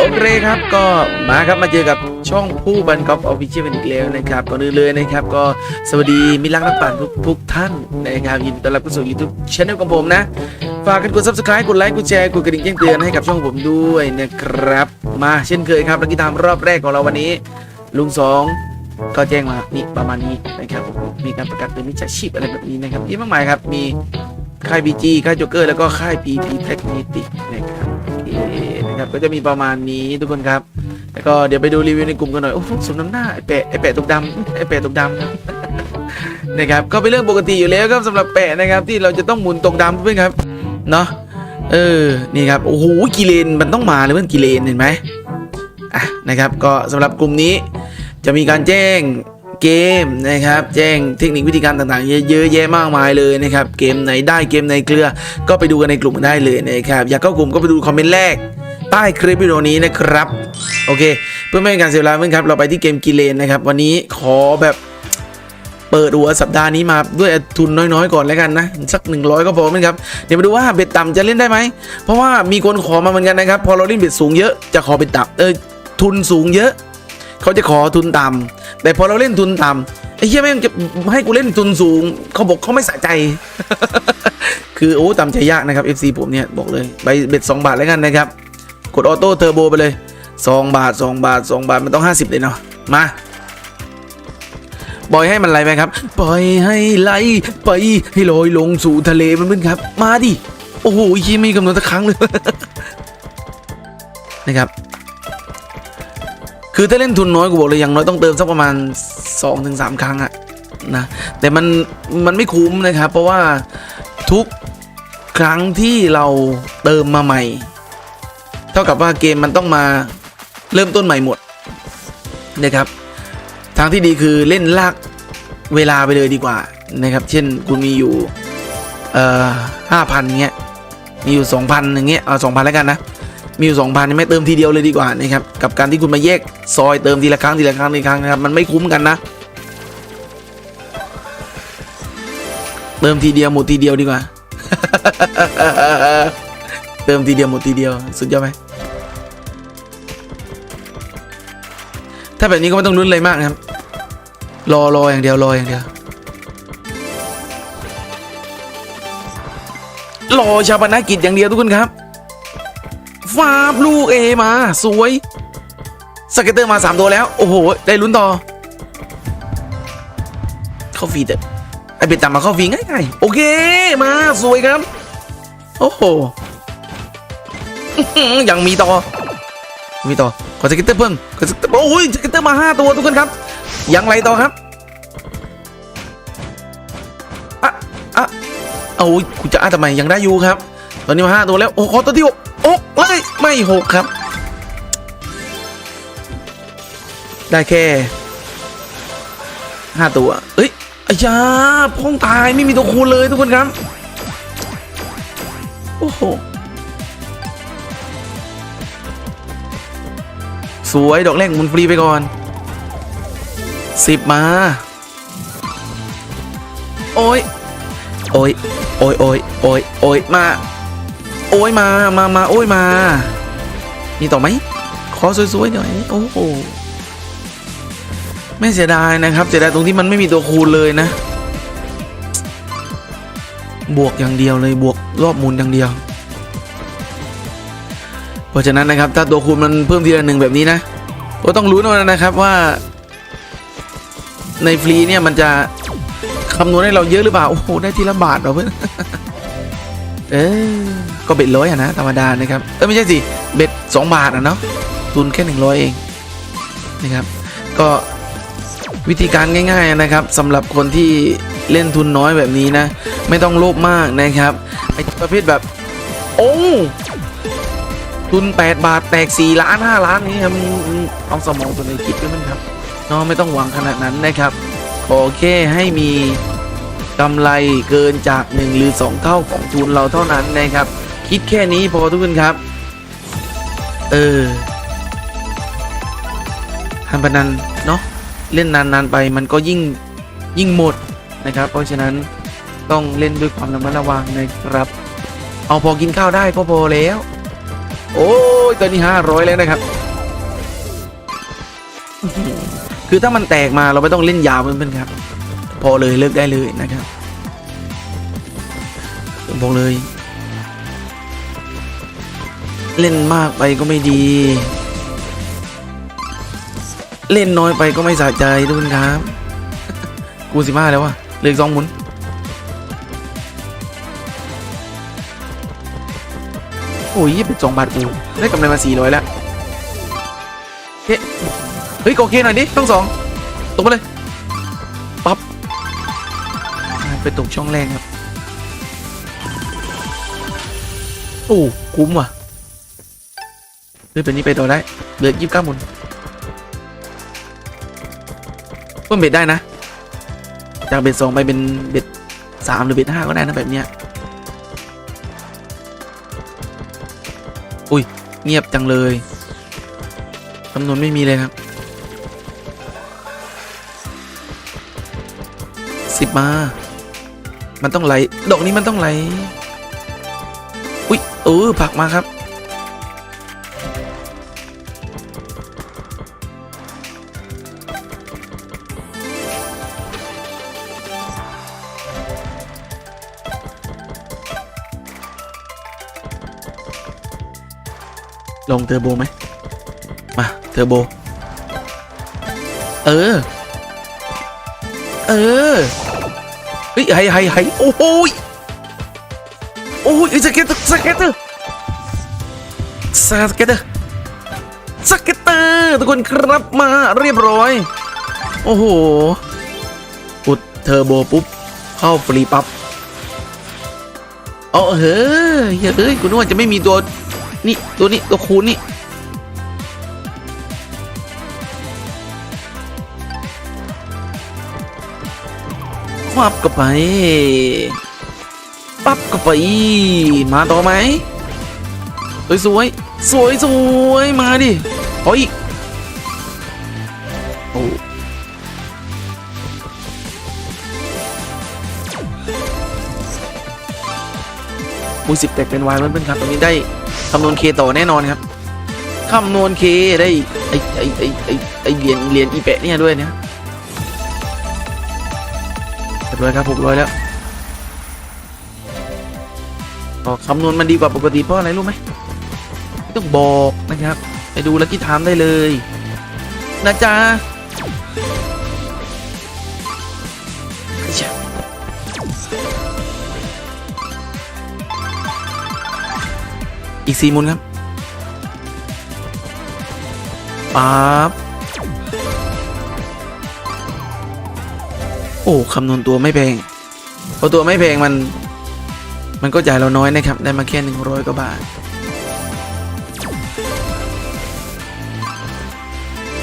โอเคครับก็มาครับมาเจอกับช่องผู้บันกอล์ฟออฟฟิเชียลอีกแล้วนะครับก่อนอื่นเลยนะครับ ก็สวัสดีมิตรรักนักปั่นทุกทุกท่านนะครับยินดีต้อนรับเข้าสู่ YouTube Channel ของผมนะ ฝากกันกด Subscribe กดไลค์กดแชร์กดกระดิ่งแจ้งเตือนให้กับช่องผมด้วยนะครับ มาเช่นเคยครับลักกี้ไทม์รอบแรกของเราวันนี้ ลุงสองก็แจ้งมานี่ประมาณนี้นะครับผมมีการประกาศเป็นมิจฉาชีพอะไรแบบนี้นะครับเยอะมากมายครับมีค่ายบีจีค่ายโจ๊กเกอร์แล้วก็ค่ายพีพีเทคนิตินะครับ นะครับก็จะมีประมาณนี้ทุกคนครับ แล้วก็เดี๋ยวไปดูรีวิวในกลุ่มกันหน่อย โอ้โหสมน้ำหน้าไอแปะไอแปะตกดำไอแปะตกดำนะครับก็เป็นเรื่องปกติอยู่แล้วครับสำหรับแปะนะครับ ที่เราจะต้องหมุนตกดำเพื่อนครับเนาะเออนี่ครับโอ้โหกิเลนมันต้องมาเลยเพื่อนกิเลนเห็นไหมอะนะครับก็สำหรับกลุ่มนี้จะมีการแจ้ง เกมนะครับ แจ้งเทคนิควิธีการต่างๆ เยอะแยะมากมายเลยนะครับ เกมไหนได้เกมไหนเกลือ ก็ไปดูกันในกลุ่มได้เลยนะครับ อยากเข้ากลุ่มก็ไปดูคอมเมนต์แรกใต้คลิปวิดีโอนี้นะครับ โอเค เพื่อไม่ให้การเสียเวลาเพื่อนครับ เราไปที่เกมกิเลนนะครับ วันนี้ขอแบบเปิดหัวสัปดาห์นี้มาด้วยทุนน้อยๆ ก่อนแล้วกันนะ สัก 100 ก็พอเพื่อนครับ เดี๋ยวมาดูว่าเบ็ดต่ำจะเล่นได้ไหม เพราะว่ามีคนขอมาเหมือนกันนะครับ พอเราเล่นเบ็ดสูงเยอะจะขอเบ็ดต่ำเออทุนสูงเยอะ เขาจะขอทุนต่ำแต่พอเราเล่นทุนต่ำไอ้เหี้ยแม่งจะให้กูเล่นทุนสูง เขาบอกเขาไม่สะใจ คือโอ้ตามใจยากนะครับ FC ผมเนี่ยบอกเลยใบเบ็ด2บาทแล้วกันนะครับ กดออโต้เทอร์โบไปเลย 2 บาท 2 บาท 2 บาทมันต้อง 50 เลยเนาะมาปล่อยให้มันไหลไปครับปล่อยให้ไหลไปให้ลอยลงสู่ทะเลมันเพื่อนครับ มาดิโอ้โหยี่ไม่มีกำหนดสักครั้งเลยนะครับ คือถ้าเล่นทุนน้อยกูบอกเลยอย่างน้อยต้องเติมสักประมาณ 2-3 ครั้งอะนะแต่มันมันไม่คุ้มนะครับ เพราะว่าทุกครั้งที่เราเติมมาใหม่ เท่ากับว่าเกมมันต้องมาเริ่มต้นใหม่หมดนะครับทางที่ดีคือเล่นลากเวลาไปเลยดีกว่านะครับ เช่นคุณมีอยู่เอ่อห้าพันเงี้ยมีอยู่สองพันอย่างเงี้ยเอาสองพันแล้วกันนะ มีอยู่สองพันไม่เติมทีเดียวเลยดีกว่านะครับกับการที่คุณมาแยกซอยเติมทีละครั้งทีละครั้งทีละครั้งนะครับมันไม่คุ้มกันนะ เติมทีเดียวหมดทีเดียวดีกว่า เติมทีเดียวหมดทีเดียวสุดยอดไหมถ้าแบบนี้ก็ไม่ต้องลุ้นอะไรมากนะครับ รอรออย่างเดียวรออย่างเดียวรอชาปนกิจอย่างเดียวทุกคนครับ ฟาบลูกเอมาสวยสเก็ตเตอร์มา 3 ตัวแล้ว โอ้โห ได้ลุ้นต่อ เข้าฟรีแต่ไอเป็ดต่ำมาเข้าฟีง่ายๆ โอเค มาสวยครับ โอ้โห ยังมีต่อ มีต่อ ขอสเก็ตเตอร์เพิ่มขอสเก็ตเตอร์โอ้ยสเก็ตเตอร์มา 5 ตัวทุกคนครับ ยังไรต่อครับอะอะโอ้ยกูจะอะทำไมยังได้อยู่ครับ ตอนนี้มาห้าตัวแล้ว โอ้ขอตัวที่ห กโอ้ไม่ไม่หกครับ ได้แค่ห้าตัวเอ้ยอายาพ้องตายไม่มีตัวคูณเลยทุกคนครับ โอ้โห สวยดอกแรกมุนฟรีไปก่อนสิบมา โอ้ย โอ้ย โอ้ยโอ้ยโอ้ยโอ้ยมา โอ้ยมามามาโอ้ยมา มีต่อไหมขอสวยๆหน่อยโอ้โหไม่เสียดายนะครับเสียดายตรงที่มันไม่มีตัวคูณเลยนะ บวกอย่างเดียวเลยบวกรอบมุนอย่างเดียว เพราะฉะนั้นนะครับ ถ้าตัวคูณมันเพิ่มทีละหนึ่งแบบนี้นะก็ต้องรู้นะนะครับว่า ในฟรีเนี่ยมันจะคำนวณให้เราเยอะหรือเปล่า โอ้โห ได้ทีละบาทเหรอเพื่อน เออ ก็เบ็ดร้อยอะนะธรรมดานะครับเออไม่ใช่สิเบ็ดสองบาทอะเนาะทุนแค่หนึ่งร้อยเองนะครับ ก็วิธีการง่าย ๆนะครับสำหรับคนที่เล่นทุนน้อยแบบนี้นะ ไม่ต้องโลภมากนะครับไอประเภทแบบโอ้ทุน 8 บาทแตก 4 ล้าน 5 ล้านนี้ครับเอาสมองตัวไหนคิดด้มั้งครับเนาะไม่ต้องหวังขนาดนั้นนะครับขอแค่ให้มีกำไรเกินจาก 1 หรือ 2 เท่าของทุนเราเท่านั้นนะครับ คิดแค่นี้พอทุกคนครับ เออทำพนันเนาะเล่นนานๆไปมันก็ยิ่งยิ่งหมดนะครับ เพราะฉะนั้นต้องเล่นด้วยความระมัดระวังนะครับ เอาพอกินข้าวได้ก็พอแล้ว โอ้ยตอนนี้ห้าร้อยแล้วนะครับ คือถ้ามันแตกมาเราไม่ต้องเล่นยาวเพื่อนๆครับ พอเลยเลิกได้เลยนะครับบอกเลย เล่นมากไปก็ไม่ดี เล่นน้อยไปก็ไม่สะใจทุกคนครับ กูสิบห้าแล้ววะเหลืออกสองหมุนโอ้ยยี่สิบสองบาทกูได้กำไรมาสี่ร้อยแล้วเฮ้ยเฮ้ยโอเคหน่อยดิต้องสองตกไปเลยปั๊บไปตกช่องแรงครับโอ้คุ้มว่ะ เฮ้ยเป็นนี้ไปต่อได้เหลือยี่สิบเก้ามุนเพิ่มเบ็ดได้นะ จากเบ็ดสองไปเป็นเบ็ดสามหรือเบ็ดห้าก็ได้นะแบบเนี้ยอุ้ยเงียบจังเลยคำนวณไม่มีเลยครับสิบมา มันต้องไหล ดอกนี้มันต้องไหล อุ้ยเออผักมาครับ ลงเทอร์โบไหมมาเทอร์โบ เออ เออเฮ้ยไฮไฮไฮโอ้โหโอ้ยสเก็ตเตอร์สเก็ตเตอร์สเก็ตเตอร์สเก็ตเตอร์ทุกคนครับมาเรียบร้อย โอ้โหอุดเทอร์โบปุ๊บ เข้าฟรีปั๊บเอาเฮ้ยเฮ้ยกูนึกว่าจะไม่มีตัว นี่ตัวนี้ตัวคูณนี่ปั๊บก็ไป ปั๊บก็ไป มาต่อไหมสวยสวยสวยสวยมาดิขออีกโอ้มูสิบแตกเป็นวายเพื่อนๆครับตรงนี้ได้ คำนวณเคต่อแน่นอนครับคำนวณเคได้ไอไอไอไอไอเหรียญเหรียญอีแปะเนี่ยด้วยเนี่ยเรียบร้อยครับหกร้อยแล้วก็คำนวณมันดีกว่าปกติเพราะอะไรรู้ไหมไม่ต้องบอกนะครับ ไปดูแล้วกี่ถามได้เลย นะจ๊ะ อีกสี่หมุนครับปั๊บโอ้คำนวณตัวไม่แพงเพราะตัวไม่แพงมัน มันก็จ่ายเราน้อยนะครับ ได้มาแค่หนึ่งร้อยกว่าบาท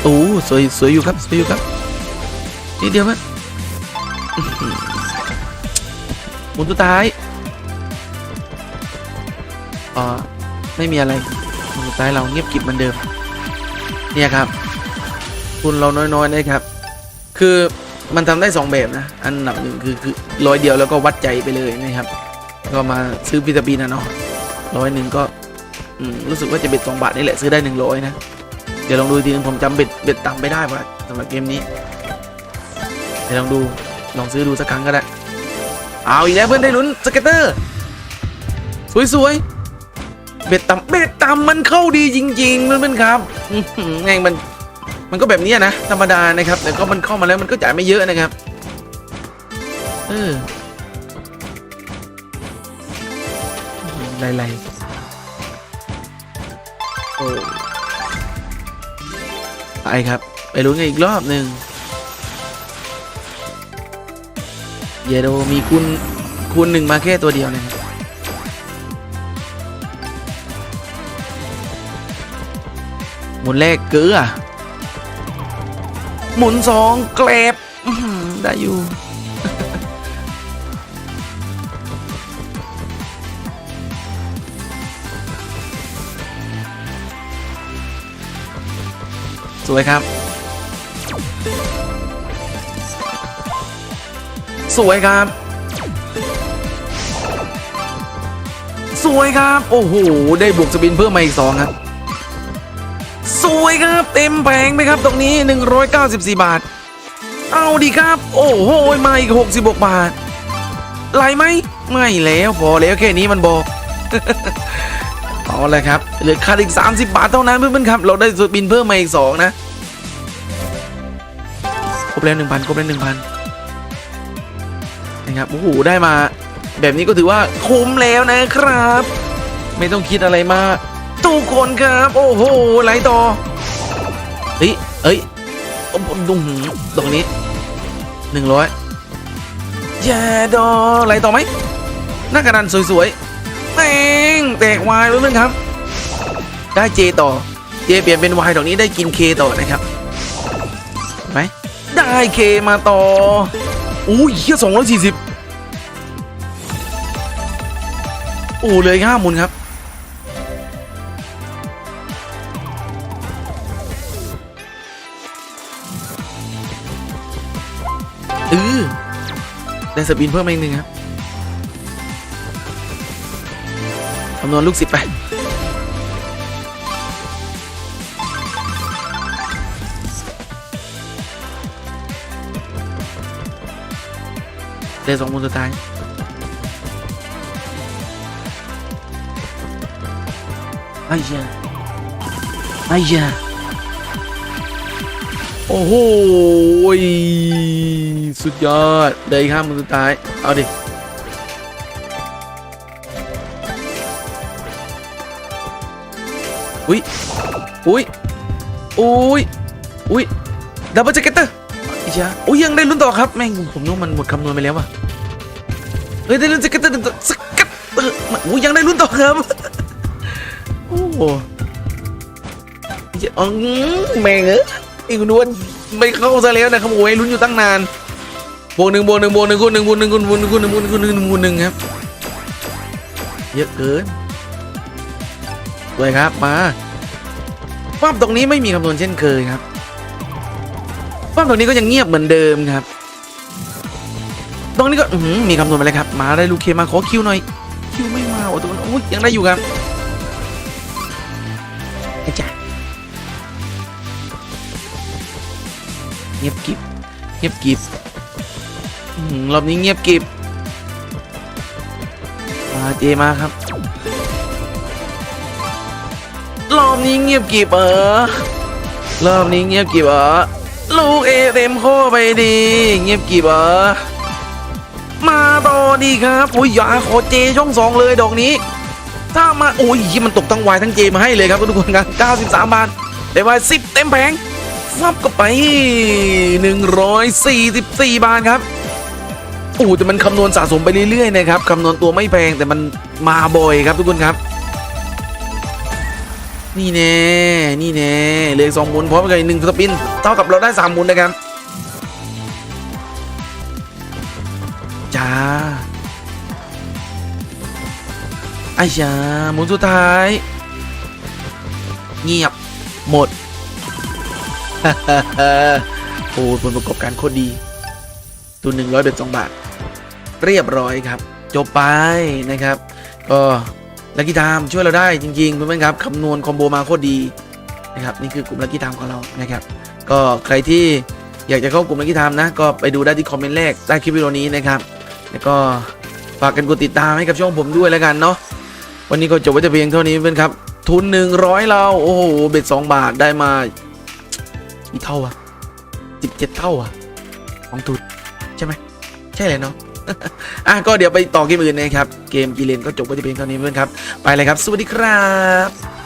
โอ้สวยสวยอยู่ครับสวยอยู่ครับนิดเดียวมั้ยหมุนตัวท้ายอ่า ไม่มีอะไรหมุนตัวท้ายเราเงียบกิบเหมือนเดิม เนี่ยครับ ทุนเราน้อยๆนะครับ คือมันทำได้สองแบบนะ อันดับหนึ่งคือคือร้อยเดียวแล้วก็วัดใจไปเลยนะครับ ก็มาซื้อวิตามินนะเนาะร้อยหนึ่งก็รู้สึกว่าจะเบ็ดสองบาทนี่แหละซื้อได้หนึ่งร้อยนะ เดี๋ยวลองดูอีกทีนึงผมจำเบ็ดเบ็ดต่ำไม่ได้ว่าสำหรับเกมนี้ เดี๋ยวลองดูลองซื้อดูสักครั้งก็ได้ เอาอีกแล้วเพื่อนได้ลุ้นสเก็ตเตอร์ สวยๆ เบ็ดต่ำเบ็ดต่ำมันเข้าดีจริงๆเพื่อนๆครับอื้อหือไงมันมันก็แบบนี้นะธรรมดานะครับ แต่ก็มันเข้ามาแล้วมันก็จ่ายไม่เยอะนะครับเออไรๆโอ้ไปครับ ไปลุ้นกันอีกรอบหนึ่งเยโดมีคูณคูณหนึ่งมาแค่ตัวเดียวนะครับ หมุนแรกเกลือ หมุนสองแกลบอื้อหือได้อยู่สวยครับ สวยครับสสวยครับ โอ้โห ได้บวกสปินเพิ่มมาอีกสองครับ สวยครับ เต็มแผงไหมครับตรงนี้ 194 บาท เอาดีครับ โอ้โหมาอีก 66 บาทไหลไหมไม่แล้วพอแล้วแค่นี้มันบอกเอาเลยครับเหลือค่าดอีก 30 บาทเท่านั้นเพื่อนๆครับ เราได้สปินเพิ่มมาอีก 2 นะครบแล้ว1,000ครบแล้ว1,000นะครับโอ้โหได้มา แบบนี้ก็ถือว่าคุ้มแล้วนะครับ ไม่ต้องคิดอะไรมาก ทุกคนครับ โอ้โหไหลต่อเฮ้ยเฮ้ยดุงตรงนี้หนึ่งร้อยแย่ดอไหลต่อไหมหน้ากระดานสวยๆแตงแตกวายแล้วนึงครับ ได้เจต่อ เจเปลี่ยนเป็นวายดอกนี้ได้กินเคต่อนะครับเห็นไหมได้เคมาต่ออุ้ยเฮียสองร้อยสี่สิบโอ้เลยห้าหมุนครับ ได้สปินเพิ่มอีกหนึ่งครับคำนวณลูกศิษย์ไป ได้สองมูลสุดท้ายไอ้ยาไอ้ยาโอ้โห สุดยอดเดี๋ยวข้ามือสุดท้าย เอาดิอุ้ยอุ้ยอุ้ยอุ้ยดับเบิลแจ็คเก็ตเตอร์อีจ้าอุ้ยยังได้ลุ้นต่อครับแม่งผมนึกว่ามันหมดคำนวณไปแล้วว่ะเฮ้ยได้ลุ้นแจ็คเก็ตเตอร์หนึ่งตัวสกัตเตอร์อุ้ยยังได้ลุ้นต่อครับโอ้โหอ๋อแม่งเอ้ยอีกนวลไม่เข้าซะแล้วนะครับโอ้ยลุ้นอยู่ตั้งนาน บวกหนึ่งบวกหนึ่งบวกหนึ่งคูณหนึ่งคูณหนึ่งคูณหนึ่งคูณหนึ่งคูณหนึ่งคูณหนึ่งคูณหนึ่งครับ เยอะเกินเลยครับมาป้อมตรงนี้ไม่มีคำนวณเช่นเคยครับป้อมตรงนี้ก็ยังเงียบเหมือนเดิมครับ ตรงนี้ก็มีคำนวณไปเลยครับ มาได้ลูกเคมาขอคิวหน่อย คิวไม่มาโอ้ตัวโอ้ยยังได้อยู่ครับไอ้จ่าเงียบกิบเงียบกิบ รอบนี้เงียบกิบมาเจมาครับ รอบนี้เงียบกิบเออรอบนี้เงียบกิบเออลูกเอเต็มข้อไปดี เงียบกิบเออมาต่อดีครับโอ้ยอย่าขอเจช่องสองเลยดอกนี้ ถ้ามาโอ้ยมันตกทั้งวายทั้งเจมาให้เลยครับทุกคนครับ93 บาทได้วาย10 เต็มแผงฟับก็ไป 144 บาทครับ อู้แต่มันคำนวณสะสมไปเรื่อยๆนะครับคำนวณตัวไม่แพงแต่มันมาบ่อยครับทุกคนครับ นี่แน่นี่แน่เลยสองหมุนพร้อมกับอีกหนึ่งสปิน เท่ากับเราได้สามหมุนนะครับจ้าไอ้ยาหมุนสุดท้าย เงียบหมดโอ้ผลประกอบการโคตรดี ตัวหนึ่งร้อยเบ็ดสองบาท เรียบร้อยครับ จบไปนะครับ ก็ลักกี้ไทม์ช่วยเราได้จริงๆเพื่อนๆครับคำนวณคอมโบมาโคตรดีนะครับนี่คือกลุ่มลักกี้ไทม์ของเรานะครับ ก็ใครที่อยากจะเข้ากลุ่มลักกี้ไทม์นะ ก็ไปดูได้ที่คอมเมนต์แรกใต้คลิปวิดีโอนี้นะครับ แล้วก็ฝากกันกดติดตามให้กับช่องผมด้วยแล้วกันเนาะวันนี้ก็จบไว้แต่เพียงเท่านี้เพื่อนๆครับ ทุนหนึ่งร้อยเรา โอ้โห เบ็ดสองบาทได้มากี่เท่าอะสิบเจ็ดเท่าอะของทุนใช่ไหมใช่เลยเนาะ อะก็เดี๋ยวไปต่อเกมอื่นนะครับ เกมกีเลนก็จบไปที่เพียงเท่านี้เพื่อนครับ ไปเลยครับ สวัสดีครับ